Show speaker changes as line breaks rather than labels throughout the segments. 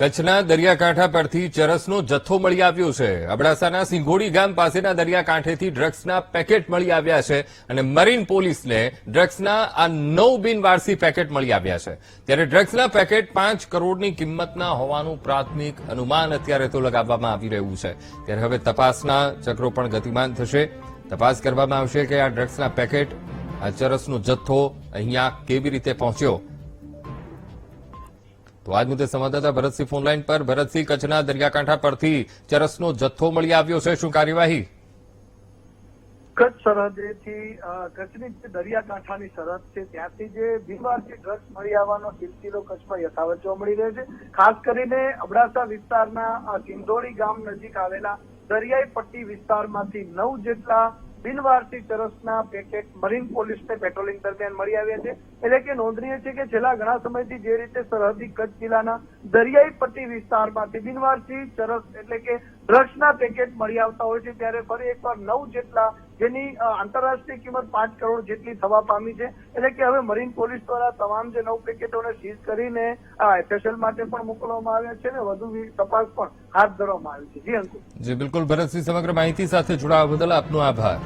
કચ્છના દરિયાકાંઠા પરથી ચરસનો જથ્થો મળી આવ્યો છે. અબડાસાના સિંઘોડી ગામ પાસેના દરિયાકાંઠેથી ડ્રગ્સના પેકેટ મળી આવ્યા છે અને મરીન પોલીસને ડ્રગ્સના આ નવ બિનવારસી પેકેટ મળી આવ્યા છે. ત્યારે ડ્રગ્સના પેકેટ પાંચ કરોડની કિંમતના હોવાનું પ્રાથમિક અનુમાન અત્યારે તો લગાવવામાં આવી રહ્યું છે. ત્યારે હવે તપાસના ચક્રો પણ ગતિમાન થશે. તપાસ કરવામાં આવશે કે આ ડ્રગ્સના પેકેટ, આ ચરસનો જથ્થો અહીંયા કેવી રીતે પહોંચ્યો તો આજ મુદ્દે સંવાદદાતા ભરતસિંહ ફોનલાઈન પર. ભરતસિંહ, કચ્છના દરિયાકાંઠા પરથી ચરસનો જથ્થો મળી આવ્યો છે. શું કાર્યવાહી?
કચ્છ સરહદેથી કચ્છની જે દરિયાકાંઠાની સરહદ છે, ત્યાંથી જે ભીમવારથી ડ્રગ્સ મળી આવવાનો સિલસિલો કચ્છમાં યથાવત જોવા મળી રહ્યો છે. ખાસ કરીને અબડાસા વિસ્તારના સિંધોડી ગામ નજીક આવેલા દરિયાઈ પટ્ટી વિસ્તારમાંથી નવ જેટલા બિનવારસી ચરસના પેકેટ મરીન પોલીસને પેટ્રોલિંગ દરમિયાન મળી આવ્યા છે. એટલે કે નોંધનીય છે કે છેલ્લા ઘણા સમયથી જે રીતે સરહદી કચ્છ જિલ્લાના દરિયાઈ પટ્ટી વિસ્તારમાંથી બિનવારસી ચરસ એટલે કે ડ્રગ્સના પેકેટ મળી આવતા હોય છે, ત્યારે ફરી એકવાર નવ જેટલા જેની આંતરરાષ્ટ્રીય કિંમત પાંચ કરોડ જેટલી થવા પામી છે. એટલે કે હવે મરીન પોલીસ દ્વારા તમામ જે નવ પેકેટોને સીઝ કરીને એફએસએલ માટે પણ મોકલવામાં આવ્યા છે ને વધુ તપાસ પણ હાથ ધરવામાં આવી છે. જી અંકુર.
જી, બિલકુલ. ભરતસિંહ, સમગ્ર માહિતી સાથે જોડાવા બદલ આપનો આભાર.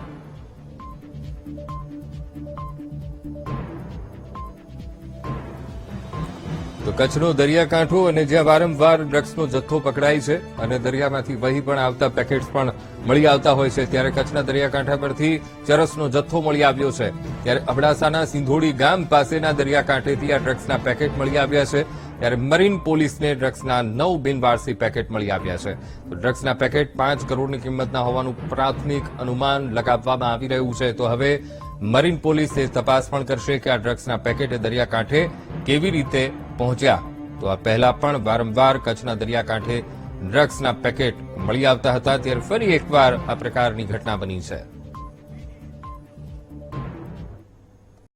કચ્છનો દરિયાકાંઠો અને જ્યાં વારંવાર ડ્રગ્સનો જથ્થો પકડાય છે અને દરિયામાંથી વહી પણ આવતા પેકેટ્સ પણ મળી આવતા હોય છે, ત્યારે કચ્છના દરિયાકાંઠા પરથી ચરસનો જથ્થો મળી આવ્યો છે. ત્યારે અબડાસાના સિંધોડી ગામ પાસેના દરિયાકાંઠેથી આ ડ્રગ્સના પેકેટ મળી આવ્યા છે. ત્યારે મરીન પોલીસને ડ્રગ્સના નવ બિનવારસી પેકેટ મળી આવ્યા છે. તો ડ્રગ્સના પેકેટ પાંચ કરોડની કિંમતના હોવાનું પ્રાથમિક અનુમાન લગાવવામાં આવી રહ્યું છે. તો હવે મરીન પોલીસ એ તપાસ પણ કરશે કે આ ડ્રગ્સના પેકેટ દરિયાકાંઠે કેવી રીતે પહોંચ્યા, તો આ પહેલા પણ વારંવાર કચ્છના દરિયાકાંઠે ડ્રગ્સના પેકેટ મળી આવતા હતા, ત્યારે ફરી એકવાર આ પ્રકારની ઘટના બની છે.